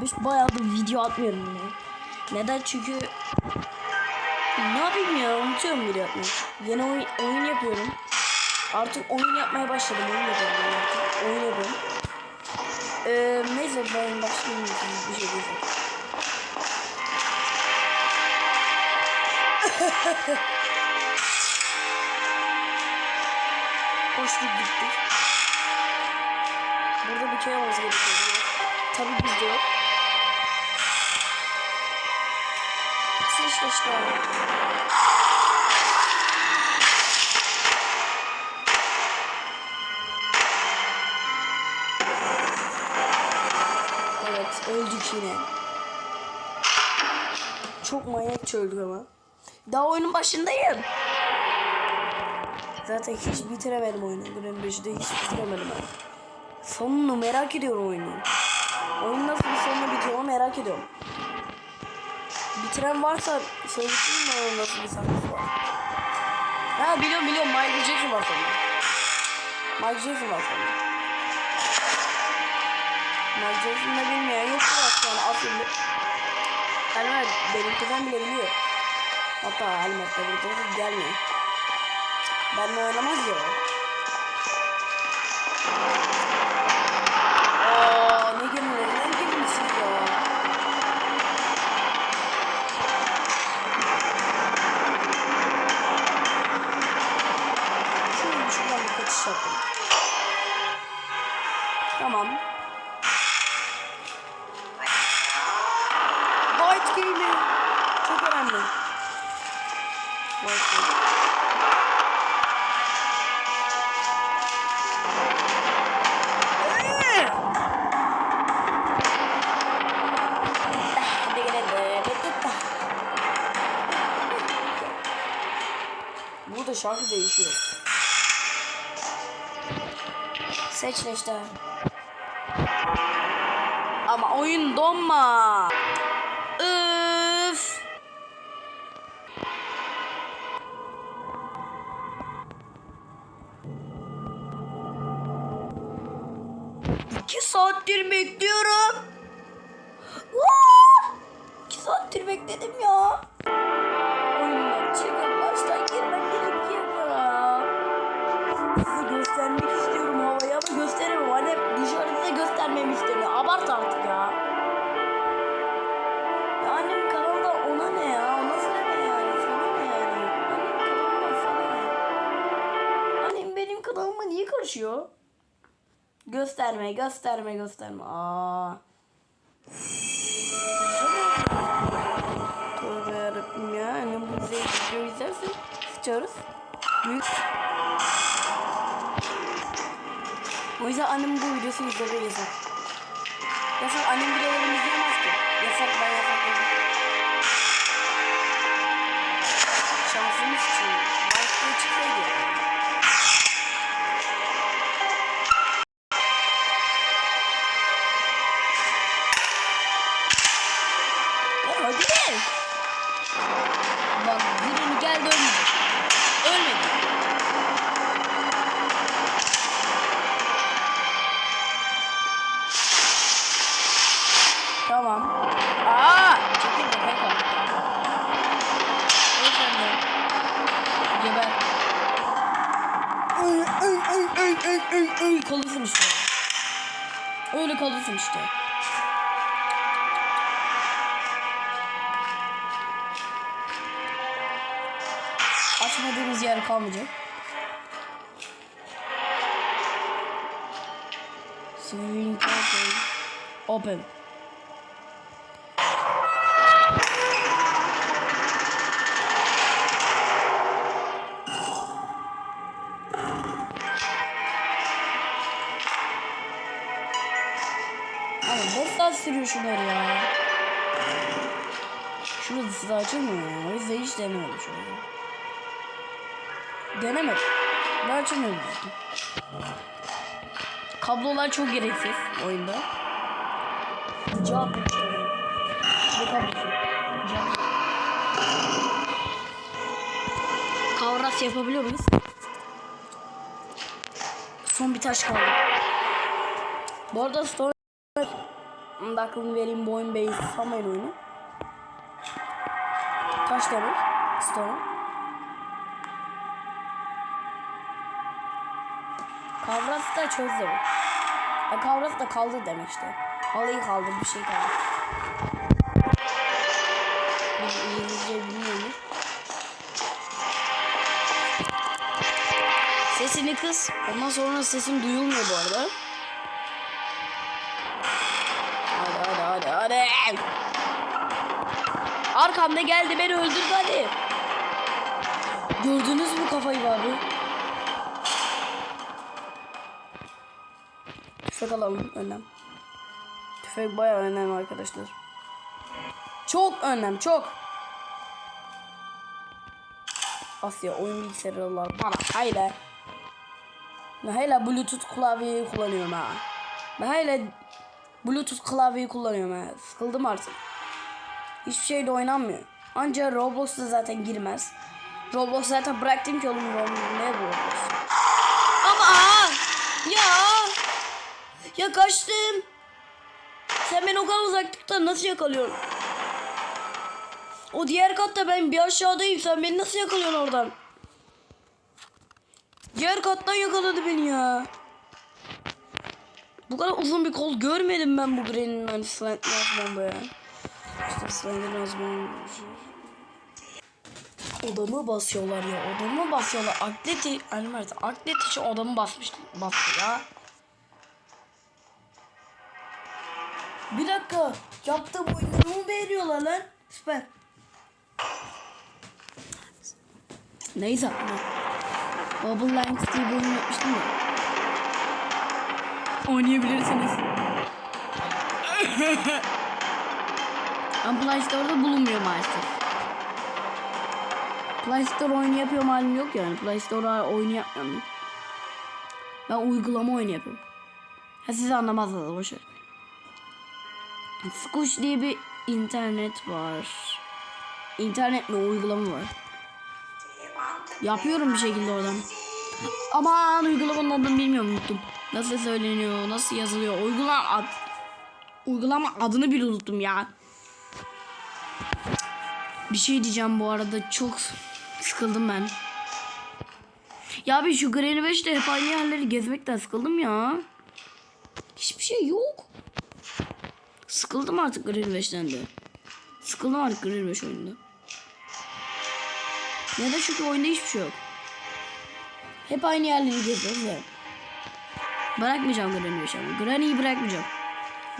15 bayağıdır video atmıyorum yine. Neden? Çünkü ne yapayım ya unutuyorum video atmayı. Yeni oyun, oyun yapıyorum. Artık oyun yapmaya başladım. Oyun yapıyorum artık. Oyun yapıyorum. Ee, neyse ben başlayayım. Bir şey diyeceğim. Koştuk gittik. Burada bir şey olması gerekiyor. Tabii bizde yok. İşte. Evet öldük yine. Çok manyakça öldük ama. Daha oyunun başındayım. Zaten hiç bitiremedim oyunu. Green 5'de hiç bitiremedim ben. Sonunu merak ediyorum oyunu. Oyun nasıl bir sonuna bitiyor merak ediyorum. Bitiren varsa söylesin mi oyun nasıl bir sahnesi var. Ha biliyorum biliyorum Michael Jackson var sonunda. Michael Jackson var sonunda. Michael Jackson'da bilmeyen yok var şu an aslında. Yani benim kızım bile biliyor. Hatta Helmet'te burada gelmiyor. Benle oynamaz ya. Şarkı değişiyor. Seç işte. Ama oyun donma. Üf. İki saattir bekliyorum. Aa! İki saattir bekledim ya. Oyundan çıkıp karışıyor? Gösterme, gösterme, gösterme. Aa. Tövbe yarabbim ya. Annem bu video izlerse sıçarız. Büyük. O yüzden annem bu videosu izlemeye yasak. Yasak annem videolarımı izleyemez ki. Yasak ben yasakladım. Şansımız Öyle kalırsın işte. Açmadığımız yer kalmayacak. Swing open. Open. Abi 5 saat sürüyor şunları ya. Şurası da açılmıyor ya. O hiç denemedim şurayı. Denemedim. Ben açamıyorum. Kablolar çok gereksiz oyunda. Cevap Bu kablosu. Cevap. Kavras yapabiliyor muyuz? Son bir taş kaldı. Bu arada story Bunun da aklını vereyim bu oyun base samayın oyunu. Kaç demek? Stone. Kavras da çöz demek. E, kavras da kaldı demek işte. Halıyı kaldı bir şey kaldı. İngilizce bilmiyorum. Sesini kıs. Ondan sonra sesim duyulmuyor bu arada. Arkamda geldi beni öldürdü hadi. Gördünüz mü kafayı abi? Tüfek alalım önem. Tüfek bayağı önemli arkadaşlar. Çok önemli çok. Asya oyun bilgisayarlar bana hayla. Ben hala bluetooth klavyeyi kullanıyorum ha. Ben hala bluetooth klavyeyi kullanıyorum ha. Sıkıldım artık. Hiçbir şeyde oynanmıyor. Ancak Roblox'ta zaten girmez. Roblox zaten bıraktım ki oğlum Roblox ne bu Roblox? Ama ya ya kaçtım. Sen beni o kadar uzaklıkta nasıl yakalıyorsun? O diğer katta ben bir aşağıdayım. Sen beni nasıl yakalıyorsun oradan? Diğer kattan yakaladı beni ya. Bu kadar uzun bir kol görmedim ben bu Granny'nin hani Slant'ın altından ya. Odamı basıyorlar ya. Odamı basıyorlar. Atleti, hani Mert, atlet için odamı basmış. Bastı ya. Bir dakika. Yaptığım oyunları mı beğeniyorlar lan? Süper. Neyse. Bubble Lines diye bir oyun yapmıştım ya. Oynayabilirsiniz. Ama Play Store'da bulunmuyor maalesef. Play Store oyunu yapıyorum halim yok yani. Play Store'a oyunu yapmıyorum. Ben uygulama oyunu yapıyorum. Ha siz anlamazsınız boşver. Sqush diye bir internet var. İnternet mi uygulama var. Yapıyorum bir şekilde oradan. Aman uygulamanın adını bilmiyorum unuttum. Nasıl söyleniyor, nasıl yazılıyor. Uygulama ad uygulama adını bile unuttum ya. Bir şey diyeceğim bu arada çok sıkıldım ben. Ya bir şu Granny 5'te hep aynı yerleri gezmekten sıkıldım ya. Hiçbir şey yok. Sıkıldım artık Granny 5'ten de. Sıkıldım artık Granny 5 oyunda. Ya çünkü oyunda hiçbir şey yok. Hep aynı yerleri geziyoruz ya. Bırakmayacağım Granny'i ama. Granny'yi bırakmayacağım.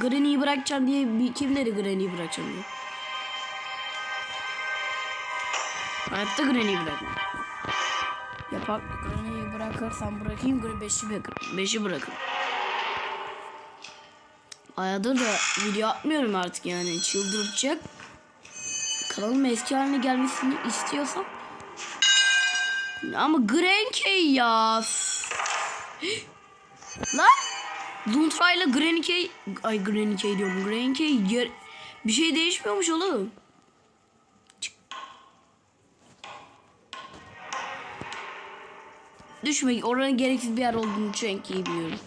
Granny'yi bırakacağım diye kim dedi Granny'yi bırakacağım diye. Hayatta Granny'yi bırakmam. Yapar Granny'yi bırakırsam bırakayım Granny 5'i bırakırım. 5'i bırakırım. Ayağıdır da video atmıyorum artık yani çıldıracak. Kanalım eski haline gelmesini istiyorsam ama Grenkey ya. Lan Luntra ile Grenkey ay Grenkey diyorum. Yer bir şey değişmiyormuş oğlum. Düşme oranın gereksiz bir yer olduğunu çok iyi biliyorum.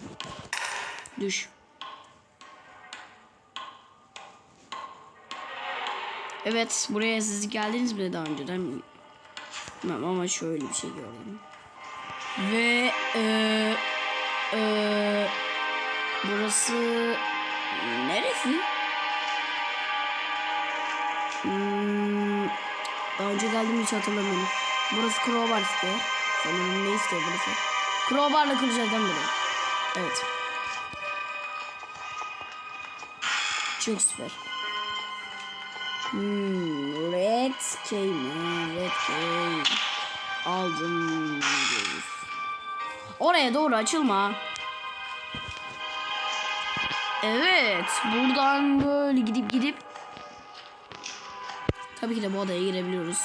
Düş. Evet buraya siz geldiniz mi daha önceden? Bilmem ama şöyle bir şey gördüm. Ve e, e, burası neresi? Hmm, daha önce geldim hiç hatırlamıyorum. Burası Crowbar istiyor. Sanırım ne istiyor burası? Crowbar'la kıracağız değil mi burayı? Evet. Çok süper. Hmm, red mi? Red key. Aldım. Oraya doğru açılma. Evet. Buradan böyle gidip gidip. Tabii ki de bu odaya girebiliyoruz.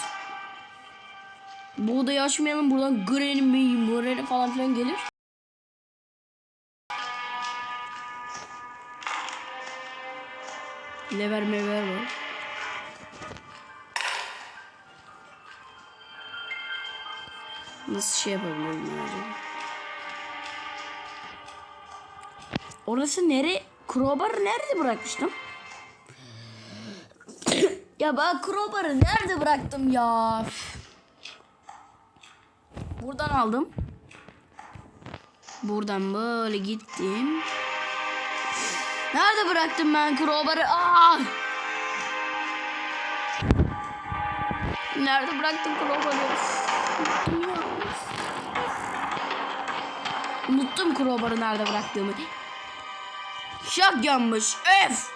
Bu odayı açmayalım. Buradan Granny mi, Granny falan filan gelir. Lever mever var. Nasıl şey yapabilirim ben acaba? Orası nere? Crowbar'ı nerede bırakmıştım? ya ben crowbar'ı nerede bıraktım ya? Buradan aldım. Buradan böyle gittim. Nerede bıraktım ben crowbar'ı? Aa! Nerede bıraktım crowbar'ı? Unuttum crowbar'ı nerede bıraktığımı. Şak yanmış. Öf!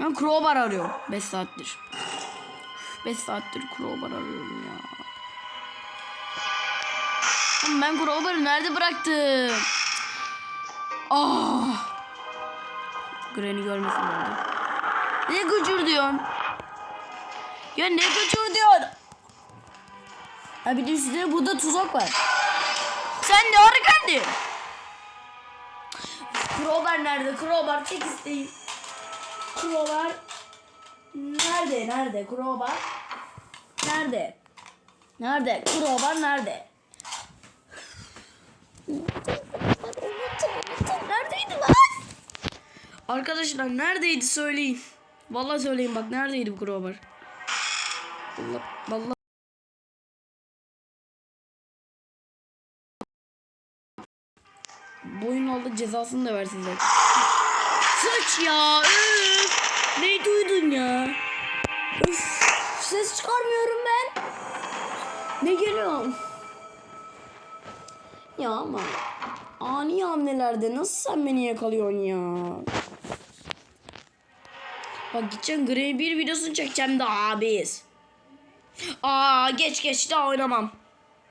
Ben crowbar arıyorum. 5 saattir. 5 saattir crowbar arıyorum ya. Oğlum Ben crowbar'ı nerede bıraktım? Ah! Granny görmesin beni. Ne gücür diyorsun? Ya ne gücür diyorsun? Ha bir de üstüne burada tuzak var. Sen ne ara geldin? Crowbar nerede? Crowbar tek isteğim. Crowbar nerede? Nerede? Crowbar nerede? Nerede? Crowbar nerede? Neredeydi lan? Arkadaşlar neredeydi söyleyin. Vallahi söyleyin bak neredeydi bu crowbar? Vallahi, vallahi. Boyun oldu cezasını da versin zaten. Sıç ya. Üf. Ne duydun ya? Üf. Ses çıkarmıyorum ben. Ne geliyor? Ya ama ani hamlelerde nasıl sen beni yakalıyorsun ya? Bak gideceğim Grey bir videosunu çekeceğim de abis. Aa geç geç daha oynamam.